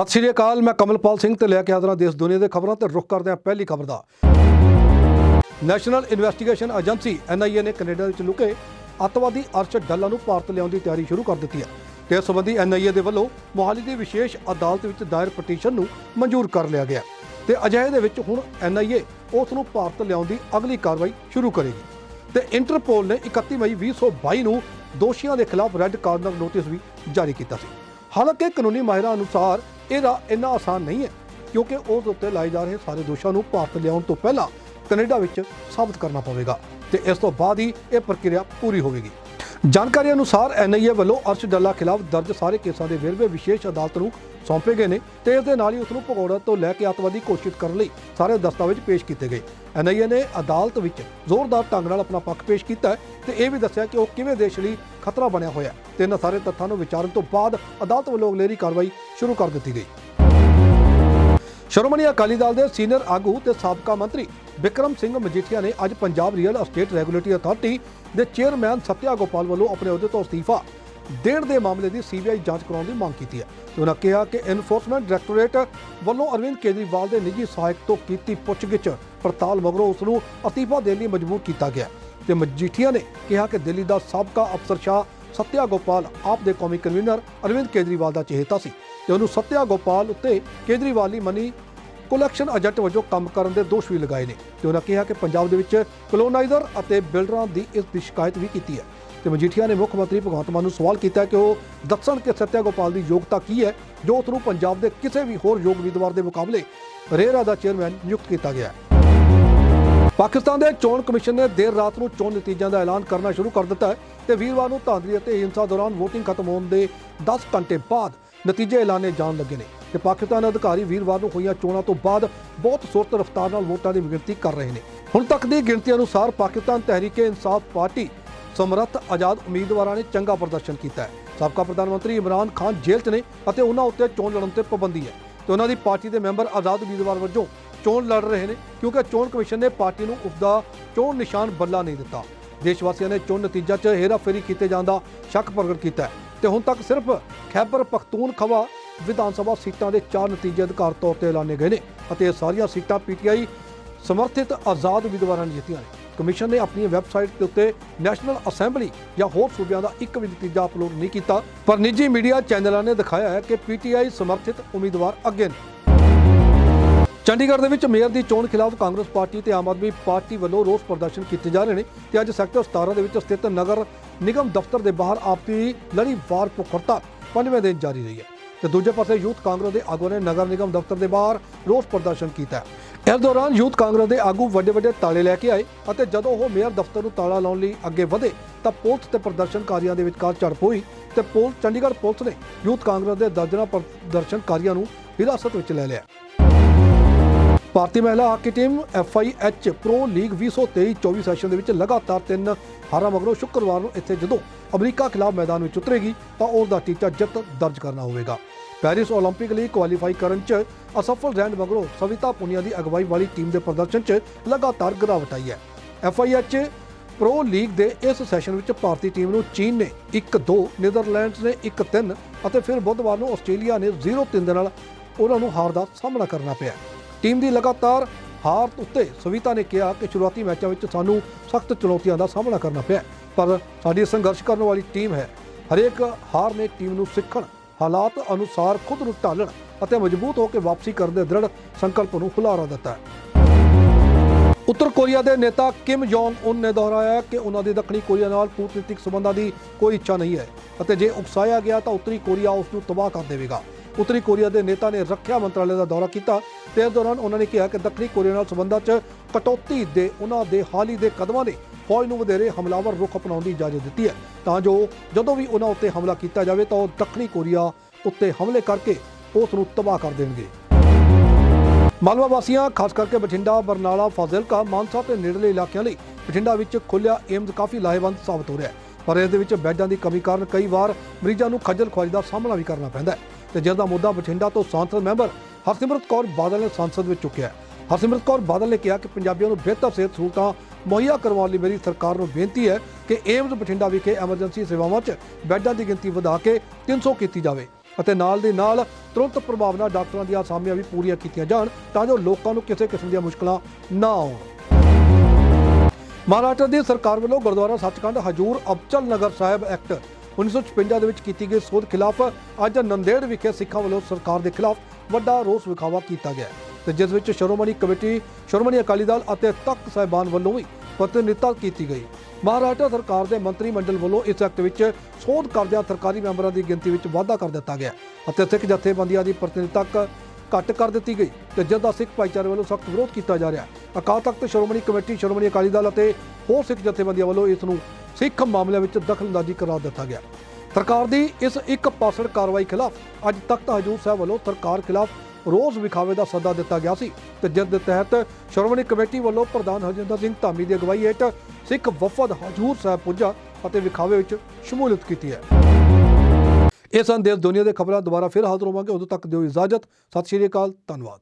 ਸਤਿ ਸ਼੍ਰੀ ਅਕਾਲ, ਮੈਂ ਕਮਲਪਾਲ ਸਿੰਘ ਤੇ ਲੈ ਕੇ ਹਾਜ਼ਰ ਦੇਸ਼ ਦੁਨੀਆ ਦੇ ਖਬਰਾਂ ਤੇ ਰੁਖ ਕਰਦੇ ਹਾਂ ਪਹਿਲੀ ਖਬਰ ਦਾ। ਨੈਸ਼ਨਲ ਇਨਵੈਸਟੀਗੇਸ਼ਨ ਏਜੰਸੀ ਐਨਆਈਏ ਨੇ ਕੈਨੇਡਾ ਵਿੱਚ ਲੁਕੇ ਅੱਤਵਾਦੀ ਅਰਸ਼ ਡੱਲਾ ਨੂੰ ਭਾਰਤ ਲਿਆਉਣ ਦੀ ਤਿਆਰੀ ਸ਼ੁਰੂ ਕਰ ਦਿੱਤੀ ਹੈ ਤੇ ਇਸ ਸੰਬੰਧੀ ਐਨਆਈਏ ਦੇ ਵੱਲੋਂ ਮੋਹਾਲੀ ਦੀ ਵਿਸ਼ੇਸ਼ ਅਦਾਲਤ ਵਿੱਚ ਦਾਇਰ ਪਟੀਸ਼ਨ ਨੂੰ ਮਨਜ਼ੂਰ ਕਰ ਲਿਆ ਗਿਆ ਤੇ ਅਜਿਹੇ ਦੇ ਵਿੱਚ ਹੁਣ ਐਨਆਈਏ ਉਸ ਨੂੰ ਭਾਰਤ ਲਿਆਉਣ ਦੀ ਅਗਲੀ ਕਾਰਵਾਈ ਸ਼ੁਰੂ ਕਰੇਗੀ ਤੇ ਇੰਟਰਪੋਲ ਨੇ 31 ਮਈ 2022 ਨੂੰ ਦੋਸ਼ੀਆਂ ਦੇ ਖਿਲਾਫ ਰੈੱਡ ਕਾਰਨਰ ਨੋਟਿਸ ਵੀ ਜਾਰੀ ਕੀਤਾ ਸੀ। ਹਾਲਾਂਕਿ ਕਾਨੂੰਨੀ ਮਾਹਿਰਾਂ ਅਨੁਸਾਰ ਇਹਦਾ ਇੰਨਾ ਆਸਾਨ ਨਹੀਂ ਹੈ, ਕਿਉਂਕਿ ਉਸ ਉੱਤੇ ਲਾਏ ਜਾ ਰਹੇ ਸਾਰੇ ਦੋਸ਼ਾਂ ਨੂੰ ਭਾਰਤ ਲਿਆਉਣ ਤੋਂ ਪਹਿਲਾਂ ਕੈਨੇਡਾ ਵਿੱਚ ਸਾਬਤ ਕਰਨਾ ਪਵੇਗਾ ਤੇ ਇਸ ਤੋਂ ਬਾਅਦ ਹੀ ਇਹ ਪ੍ਰਕਿਰਿਆ ਪੂਰੀ ਹੋਵੇਗੀ। ਜਾਣਕਾਰੀ ਅਨੁਸਾਰ ਐਨਆਈਏ ਵੱਲੋਂ ਅਰਸ਼ ਡੱਲਾ ਖਿਲਾਫ ਦਰਜ ਸਾਰੇ ਕੇਸਾਂ ਦੇ ਵੇਰਵੇ ਵਿਸ਼ੇਸ਼ ਅਦਾਲਤ ਨੂੰ ਸੌਂਪੇ ਗਏ ਨੇ ਤੇ ਇਸ ਦੇ ਨਾਲ ਹੀ ਉਸ ਨੂੰ ਭਗੌੜਾ ਤੋਂ ਲੈ ਕੇ ਅੱਤਵਾਦੀ ਘੋਸ਼ਿਤ ਕਰਨ ਲਈ ਸਾਰੇ ਦਸਤਾਵੇਜ਼ ਪੇਸ਼ ਕੀਤੇ ਗਏ। ਐਨਆਈਏ ਨੇ ਅਦਾਲਤ ਵਿੱਚ ਜ਼ੋਰਦਾਰ ਢੰਗ ਨਾਲ ਆਪਣਾ ਪੱਖ ਪੇਸ਼ ਕੀਤਾ ਹੈ ਤੇ ਇਹ ਵੀ ਦੱਸਿਆ ਕਿ ਉਹ ਕਿਵੇਂ ਦੇਸ਼ ਲਈ ਖਤਰਾ ਬਣਿਆ ਹੋਇਆ ਹੈ ਤੇ ਇਹਨਾਂ ਸਾਰੇ ਤੱਥਾਂ ਨੂੰ ਵਿਚਾਰਨ ਤੋਂ ਬਾਅਦ ਅਦਾਲਤ ਵੱਲੋਂ ਅਗਲੇਰੀ ਕਾਰਵਾਈ ਸ਼ੁਰੂ ਕਰ ਦਿੱਤੀ ਗਈ। ਸ਼੍ਰੋਮਣੀ ਅਕਾਲੀ ਦਲ ਦੇ ਸੀਨੀਅਰ ਆਗੂ ਤੇ ਸਾਬਕਾ ਮੰਤਰੀ ਵਿਕਰਮ ਸਿੰਘ ਮਜੀਠੀਆ ਨੇ ਅੱਜ Punjab real estate regulatory authority ਦੇ ਚੇਅਰਮੈਨ ਸਤਿਆ ਗੋਪਾਲ ਵੱਲੋਂ ਆਪਣੇ ਅਹੁਦੇ ਤੋਂ ਅਸਤੀਫਾ ਦੇਣ ਦੇ ਮਾਮਲੇ ਦੀ ਸੀਬੀਆਈ ਜਾਂਚ ਕਰਾਉਣ ਦੀ ਮੰਗ ਕੀਤੀ ਹੈ। ਤੇ ਉਹਨਾਂ ਕਿਹਾ ਕਿ ਐਨਫੋਰਸਮੈਂਟ ਡਾਇਰੈਕਟੋਰੇਟ ਵੱਲੋਂ ਅਰਵਿੰਦ ਕੇਜਰੀਵਾਲ ਦੇ ਨਿੱਜੀ ਸਹਾਇਕ ਤੋਂ ਕੀਤੀ ਪੁੱਛਗਿੱਛ ਪੜਤਾਲ ਮਗਰੋਂ ਉਸ ਨੂੰ ਅਸਤੀਫਾ ਦੇਣ ਲਈ ਮਜਬੂਰ ਕੀਤਾ ਗਿਆ ਤੇ ਮਜੀਠੀਆ ਨੇ ਕਿਹਾ ਕਿ ਦਿੱਲੀ ਦਾ ਸਾਬਕਾ ਅਫਸਰ ਸ਼ਾਹ ਸਤਿਆ ਗੋਪਾਲ ਆਪ ਦੇ ਕੌਮੀ ਕਨਵੀਨਰ ਅਰਵਿੰਦ ਕੇਜਰੀਵਾਲ ਦਾ ਚਹੇਤਾ ਸੀ। ਤੇ ਉਹਨੂੰ ਸਤਿਆ ਗੋਪਾਲ ਉੱਤੇ ਕੇਜਰੀਵਾਲ ਦੀ ਮਨੀ ਕਲੈਕਸ਼ਨ ਏਜੰਟ ਵਜੋਂ ਕੰਮ ਕਰਨ ਦੇ ਦੋਸ਼ ਵੀ ਲਗਾਏ ਨੇ ਤੇ ਉਹਨਾਂ ਕਿਹਾ ਕਿ ਪੰਜਾਬ ਦੇ ਵਿੱਚ ਕਲੋਨਾਈਜ਼ਰ ਅਤੇ ਬਿਲਡਰਾਂ ਦੀ ਇਸ ਦੀ ਸ਼ਿਕਾਇਤ ਵੀ ਕੀਤੀ ਹੈ। ਤੇ ਮਜੀਠੀਆ ਨੇ ਮੁੱਖ ਮੰਤਰੀ ਭਗਵੰਤ ਮਾਨ ਨੂੰ ਸਵਾਲ ਕੀਤਾ ਕਿ ਉਹ ਦੱਸਣ ਕਿ ਸਤਿਆ ਗੋਪਾਲ ਦੀ ਯੋਗਤਾ ਕੀ ਹੈ, ਜੋ ਉਸ ਨੂੰ ਪੰਜਾਬ ਦੇ ਕਿਸੇ ਵੀ ਹੋਰ ਯੋਗ ਉਮੀਦਵਾਰ ਦੇ ਮੁਕਾਬਲੇ ਰੇਰਾ ਦਾ ਚੇਅਰਮੈਨ ਨਿਯੁਕਤ ਕੀਤਾ ਗਿਆ ਹੈ। ਪਾਕਿਸਤਾਨ ਦੇ ਚੋਣ ਕਮਿਸ਼ਨ ਨੇ ਦੇਰ ਰਾਤ ਨੂੰ ਚੋਣ ਨਤੀਜਿਆਂ ਦਾ ਐਲਾਨ ਕਰਨਾ ਸ਼ੁਰੂ ਕਰ ਦਿੱਤਾ ਹੈ ਤੇ ਵੀਰਵਾਰ ਨੂੰ ਧਾਂਦਲੀ ਅਤੇ ਹਿੰਸਾ ਦੌਰਾਨ VOTING ਖਤਮ ਹੋਣ ਦੇ 10 ਘੰਟੇ ਬਾਅਦ ਨਤੀਜੇ ਐਲਾਨੇ ਜਾਣ ਲੱਗੇ ਨੇ ਤੇ ਪਾਕਿਸਤਾਨ ਅਧਿਕਾਰੀ ਵੀਰਵਾਰ ਨੂੰ ਹੋਈਆਂ ਚੋਣਾਂ ਤੋਂ ਬਾਅਦ ਬਹੁਤ ਸੁਰਤ ਰਫ਼ਤਾਰ ਨਾਲ ਵੋਟਾਂ ਦੀ ਗਿਣਤੀ ਕਰ ਰਹੇ ਨੇ। ਹੁਣ ਤੱਕ ਦੀ ਗਿਣਤੀ ਅਨੁਸਾਰ ਪਾਕਿਸਤਾਨ ਤਹਿਰੀਕੇ ਇਨਸਾਫ ਪਾਰਟੀ ਸਮਰੱਥ ਆਜ਼ਾਦ ਉਮੀਦਵਾਰਾਂ ਨੇ ਚੰਗਾ ਪ੍ਰਦਰਸ਼ਨ ਕੀਤਾ ਹੈ। ਸਾਬਕਾ ਪ੍ਰਧਾਨ ਮੰਤਰੀ ਇਮਰਾਨ ਖਾਨ ਜੇਲ੍ਹ 'ਚ ਨੇ ਅਤੇ ਉਹਨਾਂ ਉੱਤੇ ਚੋਣ ਲੜਨ ਤੇ ਪਾਬੰਦੀ ਹੈ। ਤੇ ਉਹਨਾਂ ਦੀ ਪਾਰਟੀ ਦੇ ਮੈਂਬਰ ਆਜ਼ਾਦ ਉਮੀਦਵਾਰ ਵਜੋਂ ਚੋਣ ਲੜ ਰਹੇ ਨੇ ਕਿਉਂਕਿ ਚੋਣ ਕਮਿਸ਼ਨ ਨੇ ਪਾਰਟੀ ਨੂੰ ਉਸਦਾ ਚੋਣ ਨਿਸ਼ਾਨ ਬੱਲਾ ਨਹੀਂ ਦਿੱਤਾ। ਦੇਸ਼ ਵਾਸੀਆਂ ਨੇ ਚੋਣ ਨਤੀਜਾ 'ਚ ਹੇਰਾਫੇਰੀ ਕੀਤੇ ਜਾਣ ਦਾ ਸ਼ੱਕ ਪ੍ਰਗਟ ਕੀਤਾ ਹੈ। ਤੇ ਹੁਣ ਤੱਕ ਸਿਰਫ ਖੈਬਰ ਪਖਤੂਨਖਵਾ ਵਿਧਾਨ ਸਭਾ ਸੀਟਾਂ ਦੇ ਚਾਰ ਨਤੀਜੇ ਅਧਿਕਾਰ ਤੌਰ ਤੇ ਐਲਾਨੇ ਗਏ ਨੇ ਅਤੇ ਇਹ ਸਾਰੀਆਂ ਸੀਟਾਂ ਪੀਟੀਆਈ ਸਮਰਥਿਤ ਆਜ਼ਾਦ ਉਮੀਦਵਾਰਾਂ ਨੇ ਜਿੱਤੀਆਂ ਨੇ। ਕਮਿਸ਼ਨ ਨੇ ਆਪਣੀ ਵੈਬਸਾਈਟ ਦੇ ਉੱਤੇ ਨੈਸ਼ਨਲ ਅਸੈਂਬਲੀ ਜਾਂ ਹੋਰ ਸੂਬਿਆਂ ਦਾ ਇੱਕ ਵੀ ਨਤੀਜਾ ਅਪਲੋਡ ਨਹੀਂ ਕੀਤਾ, ਪਰ ਨਿੱਜੀ ਮੀਡੀਆ ਚੈਨਲਾਂ ਨੇ ਦਿਖਾਇਆ ਹੈ ਕਿ ਪੀਟੀਆਈ ਸਮਰਥਿਤ ਉਮੀਦਵਾਰ ਅੱਗੇ ਨੇ। ਚੰਡੀਗੜ੍ਹ ਦੇ ਵਿੱਚ ਮੇਅਰ ਦੀ ਚੋਣ ਖਿਲਾਫ ਕਾਂਗਰਸ ਪਾਰਟੀ ਤੇ ਆਮ ਆਦਮੀ ਪਾਰਟੀ ਵੱਲੋਂ ਰੋਸ ਪ੍ਰਦਰਸ਼ਨ ਕੀਤੇ ਜਾ ਰਹੇ ਨੇ ਤੇ ਅੱਜ ਸੈਕਟਰ 17 ਦੇ ਵਿੱਚ ਸਥਿਤ ਨਗਰ ਨਿਗਮ ਦਫ਼ਤਰ ਦੇ ਬਾਹਰ ਆਪਸੀ ਲੜੀਵਾਰ ਭੁੱਖ ਹੜਤਾਲ ਪੰਜਵੇਂ ਦਿਨ ਜਾਰੀ ਰਹੀ ਹੈ। ਤੇ ਦੂਜੇ ਪਾਸੇ ਯੂਥ ਕਾਂਗਰਸ ਦੇ ਆਗੂਆਂ ਨੇ ਨਗਰ ਨਿਗਮ ਦਫ਼ਤਰ ਦੇ ਬਾਹਰ ਰੋਸ ਪ੍ਰਦਰਸ਼ਨ ਕੀਤਾ ਇਸ ਦੌਰਾਨ ਯੂਥ ਕਾਂਗਰਸ ਦੇ ਆਗੂ ਵੱਡੇ ਵੱਡੇ ਤਾਲੇ ਲੈ ਕੇ ਆਏ ਅਤੇ ਜਦੋਂ ਉਹ ਮੇਅਰ ਦਫ਼ਤਰ ਨੂੰ ਤਾਲਾ ਲਾਉਣ ਲਈ ਅੱਗੇ ਵਧੇ ਤਾਂ ਪੁਲਿਸ ਤੇ ਪ੍ਰਦਰਸ਼ਨਕਾਰੀਆਂ ਦੇ ਵਿਚਕਾਰ ਝੜਪ ਹੋਈ ਤੇ ਪੁਲਿਸ ਚੰਡੀਗੜ੍ਹ ਪੁਲਿਸ ਨੇ ਯੂਥ ਕਾਂਗਰਸ ਦੇ ਦਰਜਨਾਂ ਪ੍ਰਦਰਸ਼ਨਕਾਰੀਆਂ ਨੂੰ ਹਿਰਾਸਤ ਵਿੱਚ ਲੈ ਲਿਆ। ਭਾਰਤੀ ਮਹਿਲਾ hockey team FIH pro league 2023-24 session ਦੇ ਵਿੱਚ ਲਗਾਤਾਰ ਤਿੰਨ ਹਾਰਾਂ ਮਗਰੋਂ ਸ਼ੁੱਕਰਵਾਰ ਨੂੰ ਇੱਥੇ ਜਦੋਂ ਅਮਰੀਕਾ ਖਿਲਾਫ ਮੈਦਾਨ ਵਿੱਚ ਉਤਰੇਗੀ ਤਾਂ ਉਸ ਦਾ ਟੀਚਾ ਜਿੱਤ ਦਰਜ ਕਰਨਾ ਹੋਵੇਗਾ ਪੈਰਿਸ 올림픽 ਲਈ ਕੁਆਲੀਫਾਈ ਕਰਨ 'ਚ ਅਸਫਲ ਰਹਿਣ ਮਗਰੋਂ ਸਵਿਤਾ ਪੁਨੀਆ ਦੀ ਅਗਵਾਈ ਵਾਲੀ ਟੀਮ ਦੇ ਪ੍ਰਦਰਸ਼ਨ 'ਚ ਲਗਾਤਾਰ ਗਿਰਾਵਟ ਆਈ ਹੈ ਐਫਆਈਐਚ ਪ੍ਰੋ ਲੀਗ ਦੇ ਇਸ ਸੈਸ਼ਨ ਵਿੱਚ ਭਾਰਤੀ ਟੀਮ ਨੂੰ ਚੀਨ ਨੇ 1-2 ਨੀਦਰਲੈਂਡਸ ਨੇ 1-3 ਅਤੇ ਫਿਰ ਬੁੱਧਵਾਰ ਨੂੰ ਆਸਟ੍ਰੇਲੀਆ ਨੇ 0-3 ਦੇ ਨਾਲ ਉਹਨਾਂ ਨੂੰ ਹਾਰ ਦਾ ਸਾਹਮਣਾ ਕਰਨਾ ਪਿਆ ਟੀਮ ਦੀ ਲਗਾਤਾਰ ਹਾਰ ਉੱਤੇ ਸਵਿਤਾ ਨੇ ਕਿਹਾ ਕਿ ਸ਼ੁਰੂਆਤੀ ਮੈਚਾਂ ਵਿੱਚ ਸਾਨੂੰ ਸਖਤ ਚੁਣੌਤੀਆਂ ਦਾ ਸਾਹਮਣਾ ਕਰਨਾ ਪਿਆ ਪਰ ਸਾਡੀ ਸੰਘਰਸ਼ ਕਰਨ ਵਾਲੀ ਟੀਮ ਹੈ। ਹਰੇਕ ਹਾਰ ਨੇ ਟੀਮ ਨੂੰ ਸਿੱਖਣ, ਹਾਲਾਤ ਅਨੁਸਾਰ ਖੁਦ ਨੂੰ ਢਾਲਣ ਅਤੇ ਮਜ਼ਬੂਤ ਹੋ ਕੇ ਵਾਪਸੀ ਕਰਨ ਦੇ ਦ੍ਰਿੜ ਸੰਕਲਪ ਨੂੰ ਹੁਲਾਰਾ ਦਿੱਤਾ ਹੈ। ਉੱਤਰ ਕੋਰੀਆ ਦੇ ਨੇਤਾ ਕਿਮ ਜੋਂਗ ਉਨ ਨੇ ਦੁਹਰਾਇਆ ਕਿ ਉਹਨਾਂ ਦੀ ਦੱਖਣੀ ਕੋਰੀਆ ਨਾਲ ਕੂਟਨੀਤਿਕ ਸਬੰਧਾਂ ਦੀ ਕੋਈ ਇੱਛਾ ਨਹੀਂ ਹੈ ਅਤੇ ਜੇ ਉਕਸਾਇਆ ਗਿਆ ਤਾਂ ਉੱਤਰੀ ਕੋਰੀਆ ਉਸ ਨੂੰ ਤਬਾਹ ਕਰ ਦੇਵੇਗਾ। ਉੱਤਰੀ ਕੋਰੀਆ ਦੇ ਨੇਤਾ ਨੇ ਰੱਖਿਆ ਮੰਤਰਾਲੇ ਦਾ ਦੌਰਾ ਕੀਤਾ ਤੇ ਇਸ ਦੌਰਾਨ ਉਹਨਾਂ ਨੇ ਕਿਹਾ ਕਿ ਦੱਖਣੀ ਕੋਰੀਆ ਨਾਲ ਸਬੰਧਾਂ 'ਚ ਕਟੌਤੀ ਦੇ ਉਹਨਾਂ ਦੇ ਹਾਲ ਹੀ ਦੇ ਕਦਮਾਂ ਨੇ ਫੌਜ ਨੂੰ ਵਧੇਰੇ ਹਮਲਾਵਰ ਰੁਖ ਅਪਣਾਉਣ ਦੀ ਇਜਾਜ਼ਤ ਦਿੱਤੀ ਹੈ। ਤਾਂ ਜੋ ਜਦੋਂ ਵੀ ਉਹਨਾਂ ਉੱਤੇ ਹਮਲਾ ਕੀਤਾ ਜਾਵੇ ਤਾਂ ਉਹ ਦੱਖਣੀ ਕੋਰੀਆ ਉੱਤੇ ਹਮਲੇ ਕਰਕੇ ਉਸ ਨੂੰ ਤਬਾਹ ਕਰ ਦੇਣਗੇ। ਮਾਲਵਾ ਵਾਸੀਆਂ, ਖਾਸ ਕਰਕੇ ਬਠਿੰਡਾ, ਬਰਨਾਲਾ, ਫਾਜ਼ਿਲਕਾ, ਮਾਨਸਾ ਤੇ ਨੇੜਲੇ ਇਲਾਕਿਆਂ ਲਈ ਬਠਿੰਡਾ ਵਿੱਚ ਖੁੱਲਿਆ ਏਮਜ਼ ਕਾਫੀ ਲਾਹੇਵੰਦ ਸਾਬਤ ਹੋ ਰਿਹਾ ਹੈ। ਪਰ ਇਸ ਦੇ ਵਿੱਚ ਬੈੱਡਾਂ ਦੀ ਕਮੀ ਕਾਰਨ ਕਈ ਵਾਰ ਮਰੀਜ਼ਾਂ ਨੂੰ ਖੱਜਲ ਖੁਆਰੀ ਦਾ ਸਾਹਮਣਾ ਵੀ ਕਰਨਾ ਪੈਂਦਾ ਹੈ। ਤੇ ਜਿਸ ਦਾ ਮੁੱਦਾ ਬਠਿੰਡਾ ਤੋਂ ਸੰਸਦ ਮੈਂਬਰ ਹਰਸਿਮਰਤ ਕੌਰ ਬਾਦਲ ਨੇ ਸੰਸਦ ਵਿੱਚ ਚੁੱਕਿਆ ਹਰਸਿਮਰਤ ਕੌਰ ਬਾਦਲ ਨੇ ਕਿਹਾ ਕਿ ਪੰਜਾਬੀਆਂ ਨੂੰ ਬਿਹਤਰ ਸਿਹਤ ਸਹੂਲਤਾਂ ਮੁਹੱਈਆ ਕਰਵਾਉਣ ਲਈ ਮੇਰੀ ਸਰਕਾਰ ਨੂੰ ਬੇਨਤੀ ਹੈ ਕਿ ਏਮਜ਼ ਬਠਿੰਡਾ ਵਿਖੇ ਐਮਰਜੈਂਸੀ ਸੇਵਾਵਾਂ 'ਚ ਬੈੱਡਾਂ ਦੀ ਗਿਣਤੀ ਵਧਾ ਕੇ 300 ਕੀਤੀ ਜਾਵੇ ਅਤੇ ਨਾਲ ਦੀ ਨਾਲ ਤੁਰੰਤ ਪ੍ਰਭਾਵ ਨਾਲ ਡਾਕਟਰਾਂ ਦੀਆਂ ਅਸਾਮੀਆਂ ਵੀ ਪੂਰੀਆਂ ਕੀਤੀਆਂ ਜਾਣ ਤਾਂ ਜੋ ਲੋਕਾਂ ਨੂੰ ਕਿਸੇ ਕਿਸਮ ਦੀਆਂ ਮੁਸ਼ਕਲਾਂ ਨਾ ਆਉਣ। ਮਹਾਰਾਸ਼ਟਰ ਦੀ ਸਰਕਾਰ ਵੱਲੋਂ ਗੁਰਦੁਆਰਾ ਸੱਚਖੰਡ ਹਜੂਰ ਅਬਚਲ ਨਗਰ ਸਾਹਿਬ ਐਕਟ 1956 ਦੇ ਵਿੱਚ ਕੀਤੀ ਗਈ ਸੋਧ ਖਿਲਾਫ ਅੱਜ ਨੰਦੇੜ ਵਿਖੇ ਸਿੱਖਾਂ ਵੱਲੋਂ ਸਰਕਾਰ ਦੇ ਖਿਲਾਫ ਵੱਡਾ ਰੋਸ ਵਿਖਾਵਾ ਕੀਤਾ ਗਿਆ ਤੇ ਜਿਸ ਵਿੱਚ ਸ਼੍ਰੋਮਣੀ ਕਮੇਟੀ, ਸ਼੍ਰੋਮਣੀ ਅਕਾਲੀ ਦਲ ਅਤੇ ਤਖਤ ਸਾਹਿਬਾਨ ਵੱਲੋਂ ਵੀ ਪ੍ਰਤੀਨਿਧਤਾ ਕੀਤੀ ਗਈ। ਮਹਾਰਾਸ਼ਟਰ ਸਰਕਾਰ ਦੇ ਮੰਤਰੀ ਮੰਡਲ ਵੱਲੋਂ ਇਸ ਐਕਟ ਵਿੱਚ ਸੋਧ ਕਰਦਿਆਂ ਸਰਕਾਰੀ ਮੈਂਬਰਾਂ ਦੀ ਗਿਣਤੀ ਵਿੱਚ ਵਾਧਾ ਕਰ ਦਿੱਤਾ ਗਿਆ ਅਤੇ ਸਿੱਖ ਜਥੇਬੰਦੀਆਂ ਦੀ ਪ੍ਰਤੀਨਿਧਤਾ ਘੱਟ ਕਰ ਦਿੱਤੀ ਗਈ ਤੇ ਜਿਸ ਦਾ ਸਿੱਖ ਭਾਈਚਾਰੇ ਵੱਲੋਂ ਸਖਤ ਵਿਰੋਧ ਕੀਤਾ ਜਾ ਰਿਹਾ ਹੈ। ਅਕਾਲ ਤਖਤ ਸ਼੍ਰੋਮਣੀ ਕਮੇਟੀ, ਸ਼੍ਰੋਮਣੀ ਅਕਾਲੀ ਦਲ ਅਤੇ ਹੋਰ ਸਿੱਖ ਜਥੇਬੰਦੀਆਂ ਵੱਲੋਂ ਇਸ ਨੂੰ ਸਿੱਖ ਮਾਮਲਿਆਂ ਵਿੱਚ ਦਖਲਅੰਦਾਜ਼ੀ ਕਰਾਰ ਦਿੱਤਾ ਗਿਆ। ਸਰਕਾਰ ਦੀ ਇਸ ਇੱਕ ਪਾਸੜ ਕਾਰਵਾਈ ਖਿਲਾਫ ਅੱਜ ਤਖਤ ਹਜੂਰ ਸਾਹਿਬ ਵੱਲੋਂ ਸਰਕਾਰ ਖਿਲਾਫ ਰੋਜ਼ ਵਿਖਾਵੇ ਦਾ ਸੱਦਾ ਦਿੱਤਾ ਗਿਆ ਸੀ ਤੇ ਜਿਸ ਦੇ ਤਹਿਤ ਸ਼੍ਰੋਮਣੀ ਕਮੇਟੀ ਵੱਲੋਂ ਪ੍ਰਧਾਨ ਹਰਜਿੰਦਰ ਸਿੰਘ ਧਾਮੀ ਦੀ ਅਗਵਾਈ ਹੇਠ ਸਿੱਖ ਵਫਦ ਹਜੂਰ ਸਾਹਿਬ ਪੁੱਜਾ ਅਤੇ ਵਿਖਾਵੇ ਵਿੱਚ ਸ਼ਮੂਲੀਅਤ ਕੀਤੀ ਹੈ। ਇਹ ਸਨ ਦੇਸ਼ ਦੁਨੀਆ ਦੇ ਖਬਰਾਂ ਦੁਬਾਰਾ ਫਿਰ ਹਾਜ਼ਰ ਹੋਵਾਂਗੇ। ਉਦੋਂ ਤੱਕ ਦਿਓ ਇਜਾਜ਼ਤ। ਸਤਿ ਸ਼੍ਰੀ ਅਕਾਲ। ਧੰਨਵਾਦ।